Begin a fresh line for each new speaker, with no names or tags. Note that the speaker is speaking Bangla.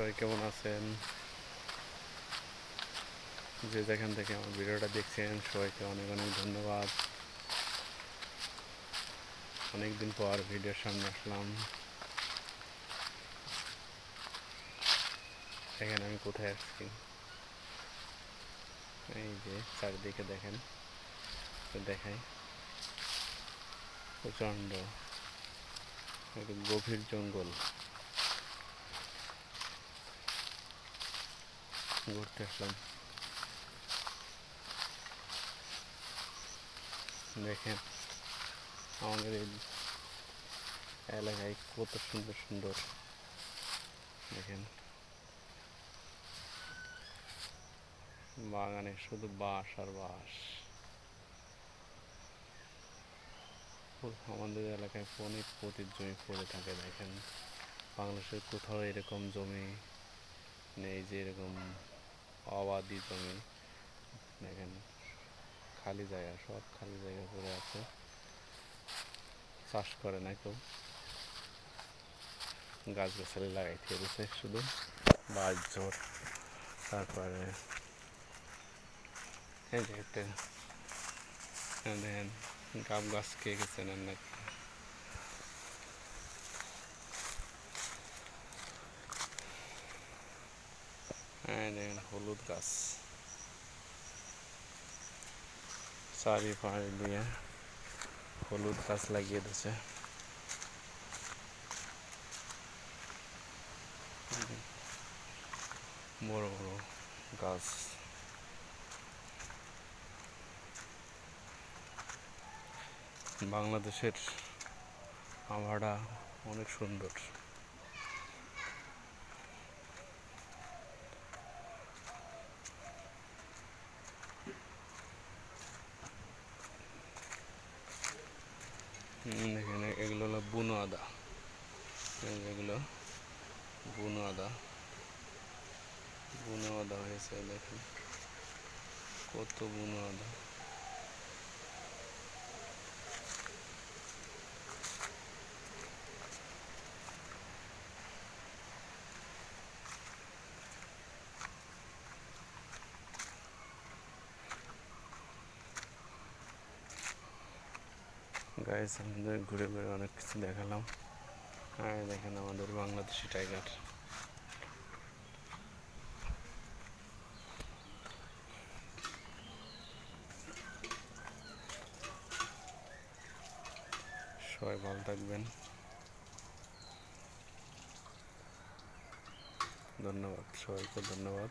সবাই কেমন আছেন? যে যেখান থেকে আমার ভিডিওটা দেখছেন, সবাইকে অনেক অনেক ধন্যবাদ। অনেকদিন পর ভিডিওর সামনে আসলাম। দেখেন আমি কোথায় আসছি এই যে চারিদিকে দেখেন দেখাই। প্রচণ্ড গভীর জঙ্গল। ঘুরতে আসলাম। দেখেন, আমাদের এই এলাকায় কত সুন্দর সুন্দর, দেখেন। বাগানে শুধু বাঁশ আর বাঁশ। আমাদের এলাকায় অনেক পতির জমি পড়ে থাকে, দেখেন। বাংলাদেশের কোথাও এরকম জমি নেই যে এরকম অবাদি জমি দেখেন, খালি জায়গা, সব খালি জায়গা পড়ে আছে। চাষ করে না কেউ। গাছ গাছালি লাগাইতে দিয়েছে শুধু। বাজ জোর তারপরে এই যে দেখেন, গাব গাছ কে গেছেন নাকি? দেখেন হলুদ গাছ। চারি পাড় দিয়ে হলুদ গাছ লাগিয়ে দিয়েছে। বড় বড় গাছ। বাংলাদেশের আবহাওয়া অনেক সুন্দর। দেখেন এগুলো হলো বুনো আদা। এগুলো, বুনো আদা। বুনো আদা হয়েছে, দেখেন। কত বুনো আদা। গাইস আমাদের ঘুরে ঘুরে অনেক কিছু দেখালাম। আর দেখেন আমাদের বাংলাদেশি টাইগার সবাই ভালো থাকবেন। ধন্যবাদ, সবাইকে ধন্যবাদ।